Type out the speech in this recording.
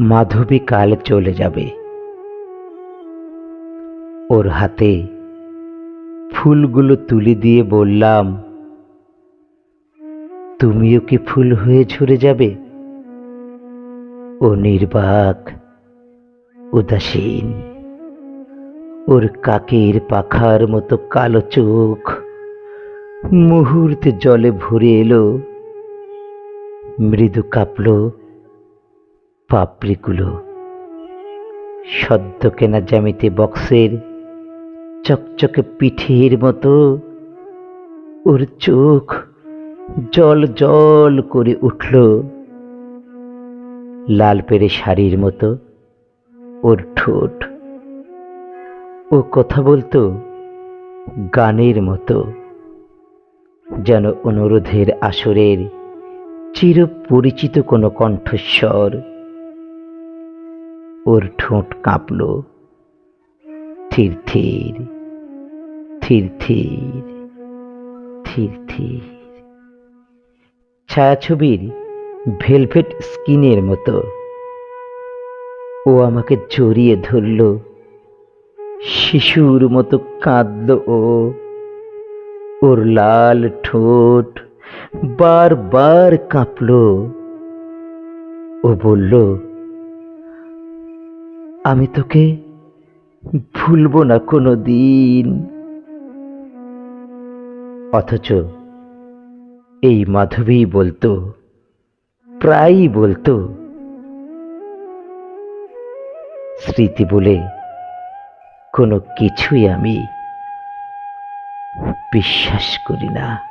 মাধবী কাল চলে যাবে। ওর হাতে ফুলগুলো তুলে দিয়ে বললাম, তুমিও কি ফুল হয়ে ঝরে যাবে? ও নির্বাক, উদাসীন। ওর কাকের পাখার মতো কালো চোখ মুহূর্তে জলে ভরে এলো। মৃদু কাঁপল। পাপড়িগুলো। সদ্য কেনা জ্যামিতি বক্সের চকচকে পিঠের মতো ওর চোখ জল জল করে উঠল। লাল পেরে শাড়ির মতো ওর ঠোঁট। ও কথা বলতো গানের মতো, যেন অনুরোধের আসরের চির পরিচিত কোনো কণ্ঠস্বর। ওর ঠোঁট কাঁপল। থির থির থির থির থির থির। ছায়াছবির ভেলভেট স্কিনের মতো। ও আমাকে জড়িয়ে ধরল। শিশুর মতো কাঁদল ও। ওর লাল ঠোঁট বারবার কাঁপল। ও বলল আমি তোকে ভুলবো না কোনো দিন। অথচ এই মাধবী বলতো, প্রায়ই বলতো, স্মৃতি বলে কোনো কিছুই আমি বিশ্বাস করি না।